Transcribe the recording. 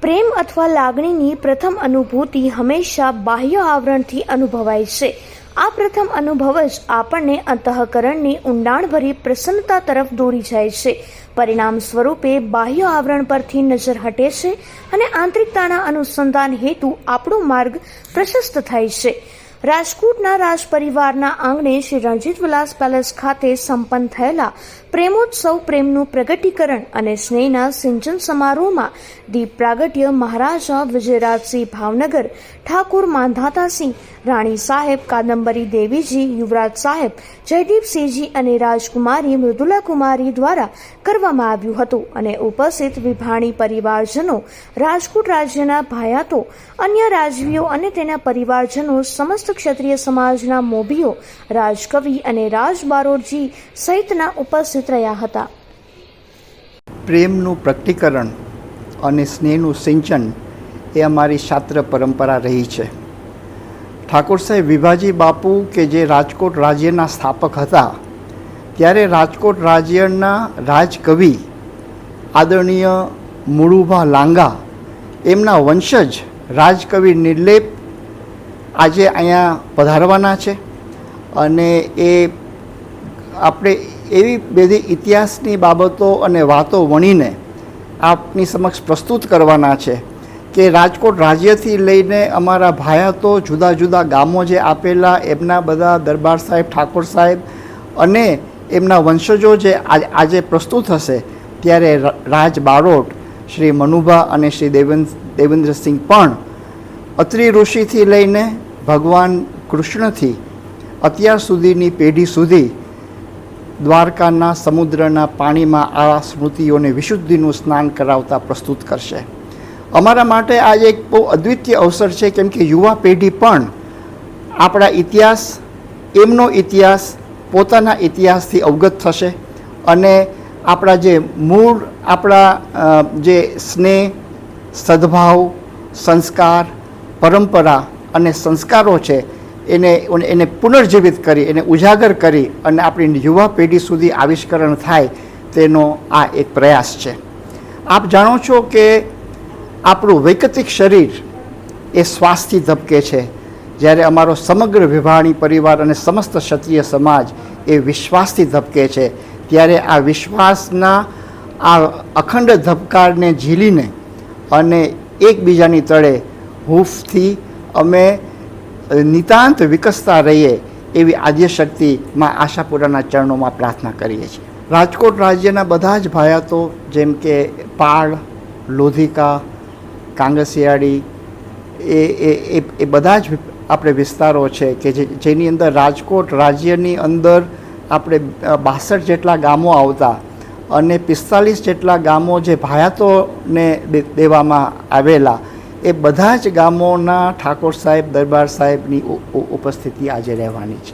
પ્રેમ અથવા લાગણીની પ્રથમ અનુભૂતિ હંમેશા બાહ્ય આવરણથી અનુભવાય છે. આ પ્રથમ અનુભવ જ આપણને અંતઃકરણની ઊંડાણભરી પ્રસન્નતા તરફ દોરી જાય છે. પરિણામ સ્વરૂપે બાહ્ય આવરણ પરથી નજર હટે છે અને આંતરિકતાના અનુસંધાન હેતુ આપણો માર્ગ પ્રશસ્ત થાય છે. રાજકોટના રાજ પરિવારના આંગણે શ્રી રણજીત વિલાસ પેલેસ ખાતે સંપન્ન થયેલા પ્રેમોત્સવ પ્રેમનું પ્રગટીકરણ અને સ્નેહના સિંચન સમારોહમાં દીપ પ્રાગટ્ય મહારાજા વિજયરાજસિંહ ભાવનગર, ઠાકુર માંધાતાસિંહ રાણી સાહેબ, કાદંબરી દેવીજી, યુવરાજ સાહેબ, જયદીપસિંહજી અને રાજકુમારી મૃદુલા કુમારી દ્વારા કરવામાં આવ્યું હતું અને ઉપસ્થિત વિભાણી પરિવારજનો, રાજકોટ રાજ્યના ભાયાતો, અન્ય રાજવીઓ અને તેના પરિવારજનો, સમસ્ત ક્ષત્રિય સમાજના મોભીઓ, રાજકવિ અને રાજબારોરજી સહિતના ઉપસ્થિત રહ્યા હતા. પ્રેમનું પ્રગટીકરણ અને સ્નેહનું સિંચન એ અમારી શાસ્ત્ર પરંપરા રહી છે. ઠાકોર સાહેબ, વિભાજી બાપુ કે જે રાજકોટ રાજ્યના સ્થાપક હતા, ત્યારે રાજકોટ રાજ્યના રાજકવિ આદરણીય મુળુભા લાંગા, એમના વંશજ રાજકવિ નિર્લેપ આજે અહીંયા પધારવાના છે અને એ આપણે એવી બધી ઇતિહાસની બાબતો અને વાતો વણીને આપની સમક્ષ પ્રસ્તુત કરવાના છે. કે રાજકોટ રાજ્યથી લઈને અમારા ભાયા તો જુદા જુદા ગામો જે આપેલા, એમના બધા દરબાર સાહેબ, ઠાકોર સાહેબ અને એમના વંશજો જે આજ- પ્રસ્તુત હશે, ત્યારે રાજ બારોટ, શ્રી મનુભા અને શ્રી દેવેન્દ્ર દેવેન્દ્રસિંહ પણ અત્રિ ઋષિથી લઈને ભગવાન કૃષ્ણથી અત્યાર સુધીની પેઢી સુધી દ્વારકાના સમુદ્રના પાણીમાં આ સ્મૃતિઓને વિશુદ્ધિનું સ્નાન કરાવતા પ્રસ્તુત કરશે. અમારા માટે આ એક બહુ અદ્વિતીય અવસર છે, કેમ કે યુવા પેઢી પણ આપણા ઇતિહાસ, એમનો ઇતિહાસ, પોતાના ઇતિહાસથી અવગત થશે અને આપણા જે મૂળ, આપણા જે સ્નેહ, સદભાવ, સંસ્કાર, પરંપરા અને સંસ્કારો છે, એને એને પુનર્જીવિત કરી, એને ઉજાગર કરી અને આપણી યુવા પેઢી સુધી આવિષ્કરણ થાય તેનો આ એક પ્રયાસ છે. આપ જાણો છો કે આપણું વૈકતિક શરીર એ શ્વાસથી ધબકે છે. જ્યારે અમારો સમગ્ર વિભાણી પરિવાર અને સમસ્ત ક્ષત્રિય સમાજ એ વિશ્વાસથી ધબકે છે. ત્યારે આ વિશ્વાસના આ અખંડ ધબકારને ઝીલીને અને એકબીજાની તળે હૂફથી અમે નિતાંત વિકસતા રહીએ એવી આદ્યશક્તિમાં આશાપુરાના ચરણોમાં પ્રાર્થના કરીએ છીએ. રાજકોટ રાજ્યના બધા જ ભાયાતો જેમ કે પાળ, લોધિકા કાંગસિયાળી એ એ એ બધા જ આપણે વિસ્તારો છે કે જેની અંદર રાજકોટ રાજ્યની અંદર આપણે બાસઠ જેટલા ગામો આવતા અને પિસ્તાલીસ જેટલા ગામો જે ભાયાતોને દેવામાં આવેલા, એ બધા જ ગામોના ઠાકોર સાહેબ, દરબાર સાહેબની ઉપસ્થિતિ આજે રહેવાની છે.